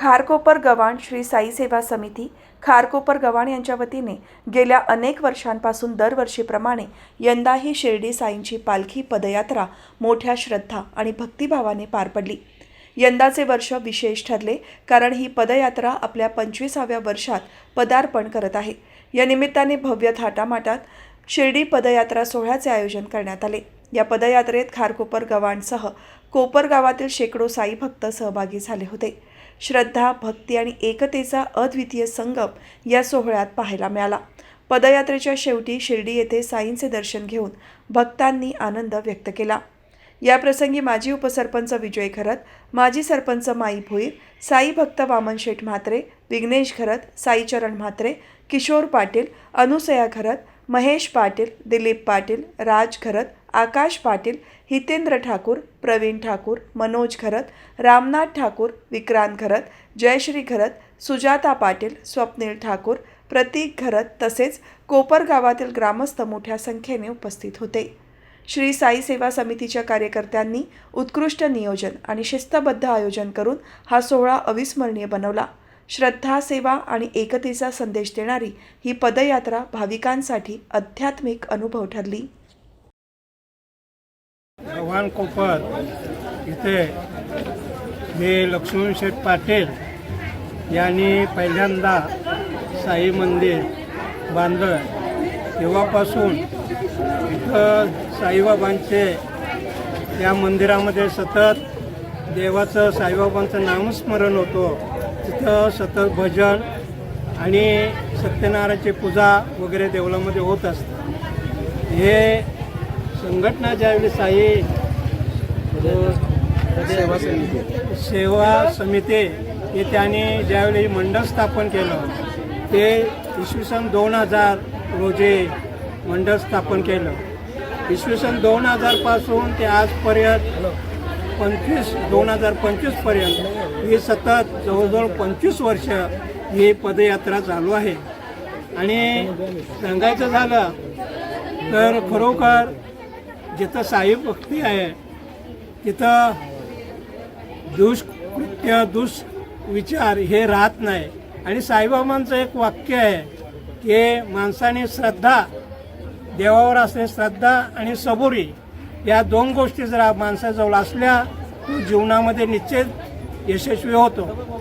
खारकोपर गव्हाण श्री साई सेवा समिती खारकोपर गव्हाण यांच्या वतीने गेल्या अनेक वर्षांपासून दरवर्षीप्रमाणे यंदाही शिर्डी साईंची पालखी पदयात्रा मोठ्या श्रद्धा आणि भक्तिभावाने पार पडली. यंदाचे वर्ष विशेष ठरले कारण ही पदयात्रा आपल्या पंचवीसाव्या वर्षात पदार्पण करत आहे. या निमित्ताने भव्य थाटामाटात शिर्डी पदयात्रा सोहळ्याचे आयोजन करण्यात आले. या पदयात्रेत खारकोपर गव्हाणसह कोपर गावातील शेकडो साई भक्त सहभागी झाले होते. श्रद्धा भक्ती आणि एकतेचा अद्वितीय संगम या सोहळ्यात पाहायला मिळाला. पदयात्रेच्या शेवटी शिर्डी येथे साईंचे दर्शन घेऊन भक्तांनी आनंद व्यक्त केला. याप्रसंगी माजी उपसरपंच विजय खरत माजी सरपंच माई भोईर साई भक्त वामन शेठ म्हात्रे विघ्नेश खरत साईचरण म्हात्रे किशोर पाटील अनुसया खरत महेश पाटील दिलीप पाटील राज खरत आकाश पाटील हितेंद्र ठाकूर प्रवीण ठाकूर मनोज खरत रामनाथ ठाकूर विक्रांत खरत जयश्री खरत सुजाता पाटील स्वप्नील ठाकूर प्रतीक खरत तसेच कोपर गावातील ग्रामस्थ मोठ्या संख्येने उपस्थित होते. श्री साई सेवा समितीच्या कार्यकर्त्यांनी उत्कृष्ट नियोजन आणि शिस्तबद्ध आयोजन करून हा सोहळा अविस्मरणीय बनवला. श्रद्धा सेवा आणि एकतेचा संदेश देणारी ही पदयात्रा भाविकांसाठी आध्यात्मिक अनुभव ठरली. चव्हाण कोपर. इथे मी लक्ष्मण शेठ पाटील यांनी पहिल्यांदा साई मंदिर बांधलं तेव्हापासून इथं साईबाबांचे या मंदिरामध्ये सतत देवाचं साईबाबांचं नामस्मरण होतं. तिथं सतत भजन आणि सत्यनारायणची पूजा वगैरे देवळामध्ये होत असतं. हे संघटना ज्यावेळी साई सेवा समिती. सेवा समिती हे त्यांनी ज्यावेळी मंडळ स्थापन केलं ते इसवी सन दोन हजार रोजी मंडळ स्थापन केलं. इसवी सन दोन हजारपासून ते आजपर्यंत पंचवीस दोन हजार पंचवीसपर्यंत ही सतत जवळजवळ पंचवीस वर्ष ही पदयात्रा चालू आहे. आणि सांगायचं झालं तर खरोखर जिथं साई भक्ती आहे तिथं दुष्कृत्य दुष्विचार हे राहत नाही. आणि साईबाबांचं एक वाक्य आहे की माणसाने श्रद्धा देवावर असणे श्रद्धा आणि सबुरी या दोन गोष्टी जर माणसाजवळ असल्या तो जीवनामध्ये निश्चित यशस्वी होतो.